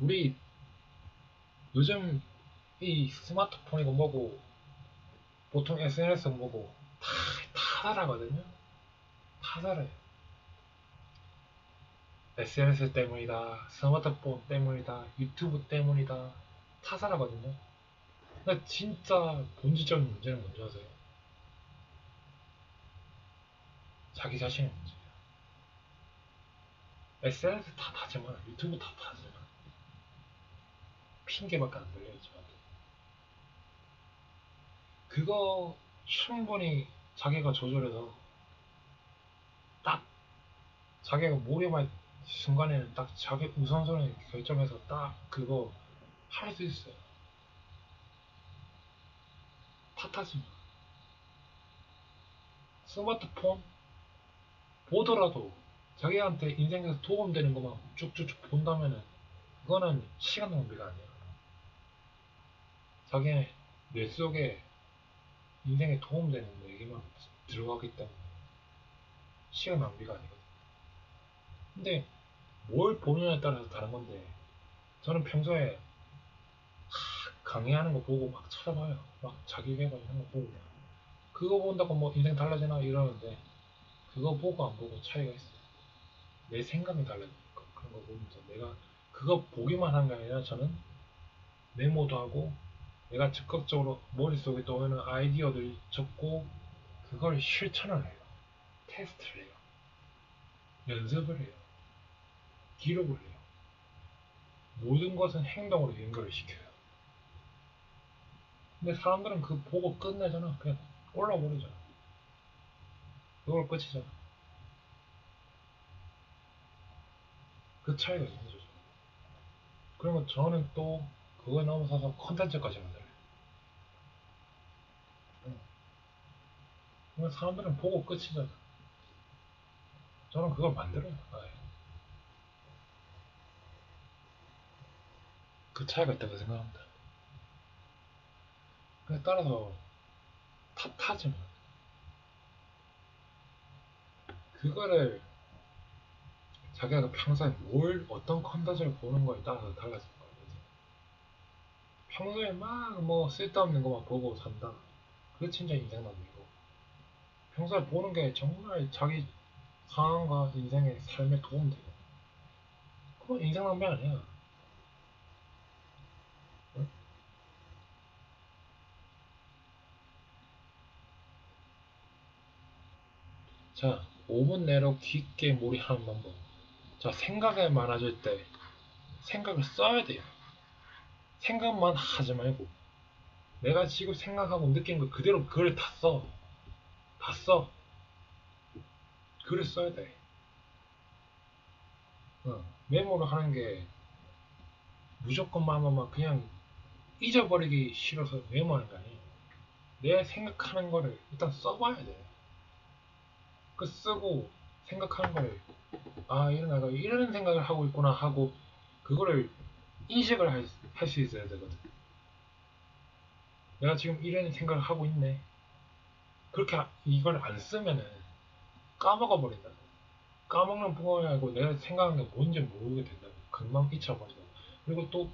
우리 요즘 이 스마트폰이고 뭐고 보통 SNS 뭐고 다 타달하거든요. 타달해. SNS 때문이다, 스마트폰 때문이다, 유튜브 때문이다, 타살하거든요. 근데 진짜 본질적인 문제는 뭔지 아세요? 자기 자신의 문제예요. SNS 다 타지만, 유튜브 다 타지만, 핑계밖에 안 들려있지만, 그거 충분히 자기가 조절해서 딱 자기가 몰입할 순간에는 딱 자기 우선순위 결정해서 딱 그거 할 수 있어요. 탓하지 마. 스마트폰 보더라도 자기한테 인생에서 도움되는 것만 쭉쭉쭉 본다면은 그거는 시간 낭비가 아니야. 자기의 뇌 속에 인생에 도움되는 얘기만 들어가기 때문에 시간 낭비가 아니거든. 근데 뭘 보느냐에 따라서 다른 건데 저는 평소에 하, 강의하는 거 보고 막 찾아봐요. 막 자기 개발 이런 거 보고 그거 본다고 뭐 인생 달라지나 이러는데 그거 보고 안 보고 차이가 있어. 내 생각이 달라지니까 그런 거 보면서 내가 그거 보기만 한 게 아니라 저는 메모도 하고 내가 적극적으로 머릿속에 떠오르는 아이디어들 적고 그걸 실천을 해요. 테스트를 해요. 연습을 해요. 기록을 해요. 모든 것은 행동으로 연결을 시켜요. 근데 사람들은 그 보고 끝내잖아. 그냥 올라버리잖아. 그걸 끝이잖아. 그 차이가 있는 거죠. 그리고 저는 또 그걸 넘어서서 컨텐츠까지 만들어요. 응. 그러면 사람들은 보고 끝이잖아. 저는 그걸 만들어요. 아예. 그 차이가 있다고 생각합니다. 그에 따라서 탓하지 마. 그거를 자기가 평소에 뭘 어떤 컨텐츠를 보는 거에 따라서 거예요. 평소에 막 뭐 쓸데없는 것만 보고 산다. 그게 진짜 인생 낭비고. 평소에 보는 게 정말 자기 상황과 인생의 삶에 도움돼요. 그건 인생 낭비 아니야. 응? 자, 5분 내로 깊게 몰입하는 방법. 자, 생각이 많아질 때 생각을 써야 돼요. 생각만 하지 말고 내가 지금 생각하고 느낀 거 그대로 글을 다 써. 다 써. 글을 써야 돼. 어, 메모를 하는 게 무조건만만 그냥 잊어버리기 싫어서 메모하는 게 아니에요. 내 생각하는 거를 일단 써봐야 돼. 그 쓰고 생각하는 거를 아 이런 내가 이런 생각을 하고 있구나 하고 그거를 인식을 할 수 있어야 되거든. 내가 지금 이런 생각을 하고 있네. 그렇게 아- 이걸 안 쓰면은 까먹어 버린다. 까먹는 뿐만 아니고 내가 생각한 게 뭔지 모르게 된다고. 금방 잊혀버린다고. 그리고 또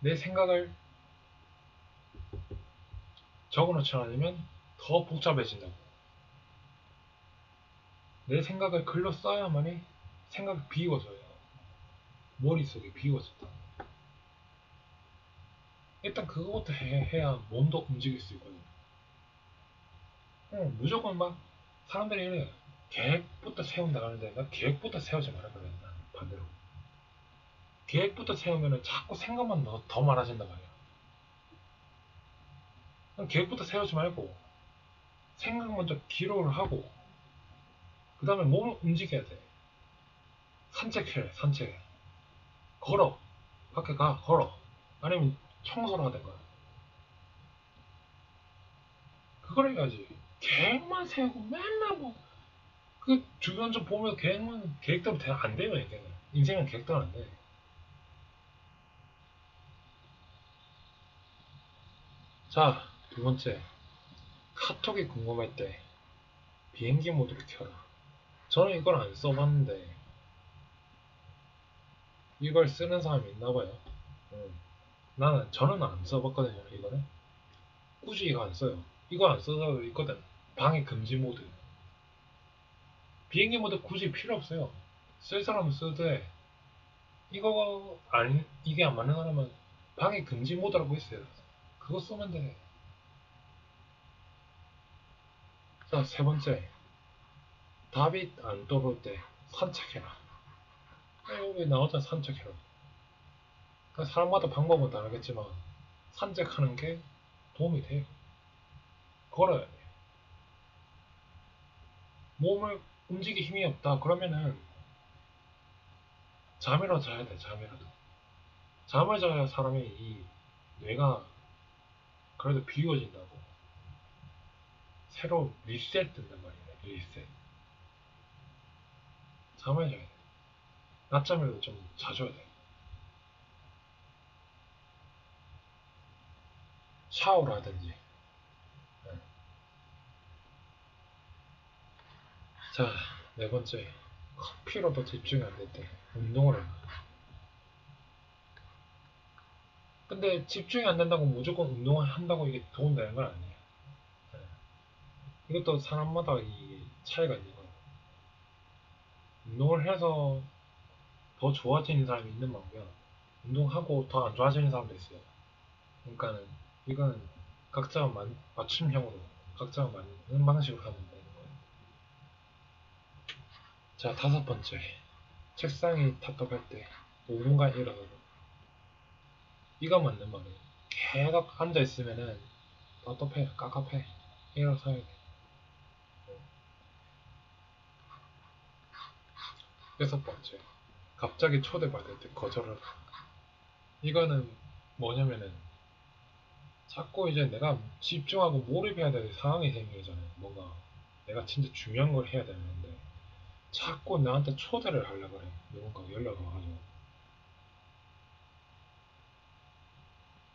내 생각을 적어놓지 않으면 더 복잡해진다고. 내 생각을 글로 써야만이 생각이 비워져요. 머릿속에 비워졌다. 일단 그거부터 해, 해야 몸도 움직일 수 있거든요. 응, 무조건 막 사람들이 계획부터 세운다 하는데 나 계획부터 세우지 말아 그래 난 반대로 계획부터 세우면 자꾸 생각만 더, 더 많아진단 말이야. 계획부터 세우지 말고 생각 먼저 기록을 하고 그 다음에 몸을 움직여야 돼. 산책해, 산책. 걸어. 밖에 가, 걸어. 아니면 청소를 하든가. 그걸 해야지. 계획만 세우고 맨날 뭐, 그 주변 좀 보면서 계획만, 계획대로 돼- 안 돼요, 인생은. 인생은 계획대로 안 돼. 자, 두 번째. 카톡이 궁금할 때 비행기 모드를 켜라. 저는 이걸 안 써봤는데 이걸 쓰는 사람이 있나 봐요. 음. 나는 저는 안 써봤거든요. 이거는 굳이 이거 안 써요. 이거 안 써서 있거든. 방해 금지 모드. 비행기 모드 굳이 필요 없어요. 쓸 사람은 쓰되 이거 아니 이게 안 맞는 사람은 방해 금지 모드라고 있어요. 그거 쓰면 돼. 자, 세 번째. 답이 안 떠올 때 산책해라. 아, 여기 나오잖아, 산책해라. 그러니까 사람마다 방법은 다르겠지만 산책하는 게 도움이 돼요. 걸어야 돼. 몸을 움직일 힘이 없다. 그러면은 잠이라도 자야 돼, 잠이라도. 잠을 자야 사람이 이 뇌가 그래도 비워진다고. 새로 리셋 된단 말이야, 리셋. 잠을 자야 돼. 낮잠이라도 좀 자줘야 돼. 샤워를 하든지. 네. 자, 네 번째. 커피로도 집중이 안 될 때 운동을 해요. 근데 집중이 안 된다고 무조건 운동을 한다고 이게 도움되는 건 아니에요. 네. 이것도 사람마다 이 차이가 있는 거예요. 운동을 해서 더 좋아지는 사람이 있는 반면 운동하고 더 안 좋아지는 사람도 있어요. 그러니까는 이건 각자 만, 맞춤형으로 각자 맞는 방식으로 하면 되는 거예요. 자 다섯 번째 책상이 답답할 때 5분간 일어나는 이거 맞는 말이에요. 계속 앉아 있으면은 답답해, 깝깝해. 일어서야 돼. 여섯 번째 갑자기 초대받을 때 거절을 이거는 뭐냐면은 자꾸 이제 내가 집중하고 몰입해야 될 상황이 생기잖아요. 뭔가 내가 진짜 중요한 걸 해야 되는데 자꾸 나한테 초대를 하려고 그래. 누군가 연락을 와가지고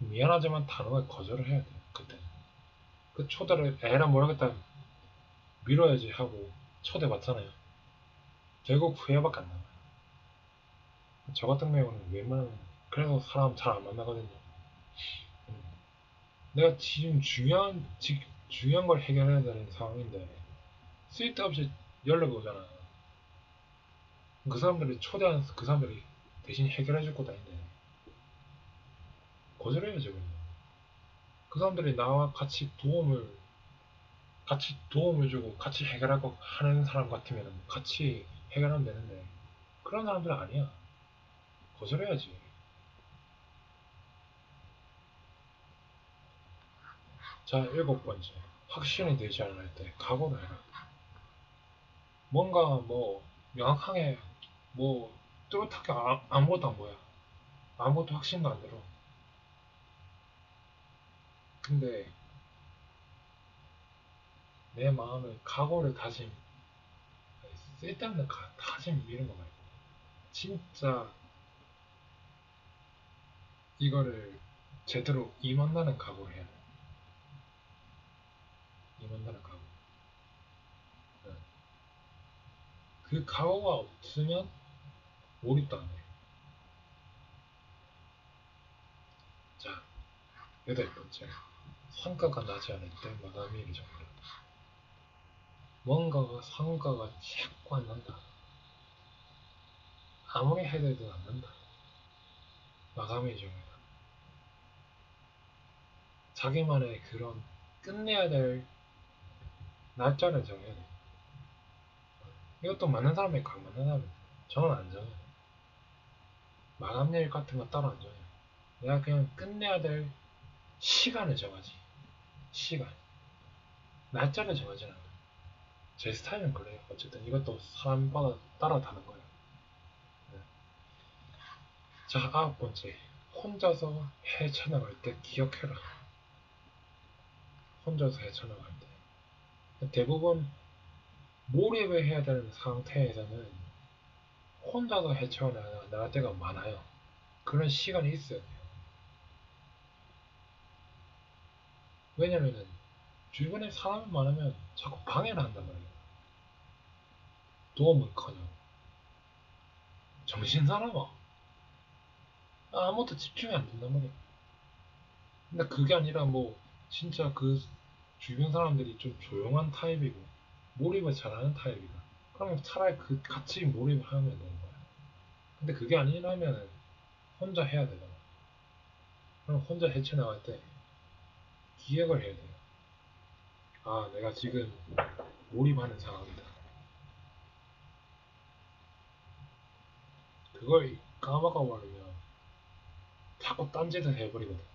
미안하지만 단호하게 거절을 해야 돼요. 그때 그 초대를 에라 모르겠다 밀어야지 하고 초대 받잖아요. 결국 후회밖에 안 나와요. 저 같은 경우는 웬만하면 그래서 사람 잘 안 만나거든요. 음. 내가 지금 중요한 지, 중요한 걸 해결해야 되는 상황인데 쓸데없이 연락이 오잖아. 그 사람들이 초대한 그 사람들이 대신 해결해 줄 것도 아닌데 거절해야죠 그냥. 그 사람들이 나와 같이 도움을 같이 도움을 주고 같이 해결하고 하는 사람 같으면 같이 해결하면 되는데 그런 사람들은 아니야. 거절해야지. 자, 일곱 번째. 확신이 되지 않을 때 각오를 해라. 뭔가 뭐 명확하게 뭐 뚜렷하게 아, 아무것도 안 보여. 아무것도 확신도 안 들어. 근데 내 마음을 각오를 다짐 쓸데없는 가- 다짐 이런 거 말고 진짜 이거를 제대로 임한다는 각오를 해야 돼. 임한다는 각오. 네. 그 각오가 없으면 몰입도 안 해. 자, 여덟 번째. 성과가 나지 않을 때 마감일을 정해라. 뭔가가 성과가 자꾸 안 난다. 아무리 해도 안 난다. 마감일 정해라. 자기만의 그런 끝내야 될 날짜를 정해야 돼. 이것도 맞는 사람이 있고 안 맞는 사람이 있고 저는 안 정해요. 마감일 같은 거 따로 안 정해요. 내가 그냥 끝내야 될 시간을 정하지. 시간. 날짜를 정하지 않아요. 제 스타일은 그래요. 어쨌든 이것도 사람마다 따라 다른 거예요. 네. 자, 아홉 번째. 혼자서 헤쳐나갈 때 기억해라. 혼자서 헤쳐나갈 때. 대부분 몰입을 해야 되는 상태에서는 혼자서 헤쳐나갈 때가 많아요. 그런 시간이 있어야 돼요. 왜냐면은 주변에 사람이 많으면 자꾸 방해를 한단 말이에요. 도움은 커녕 정신 사나워. 아무것도 집중이 안 된단 말이야. 근데 그게 아니라 뭐 진짜 그 주변 사람들이 좀 조용한 타입이고 몰입을 잘하는 타입이다. 그러면 차라리 그 같이 몰입을 하면 되는 거야. 근데 그게 아니라면 혼자 해야 되잖아. 그럼 혼자 헤쳐나갈 때 기획을 해야 돼요. 아, 내가 지금 몰입하는 상황이다. 그걸 까먹어 버리면 자꾸 딴짓을 해버리거든.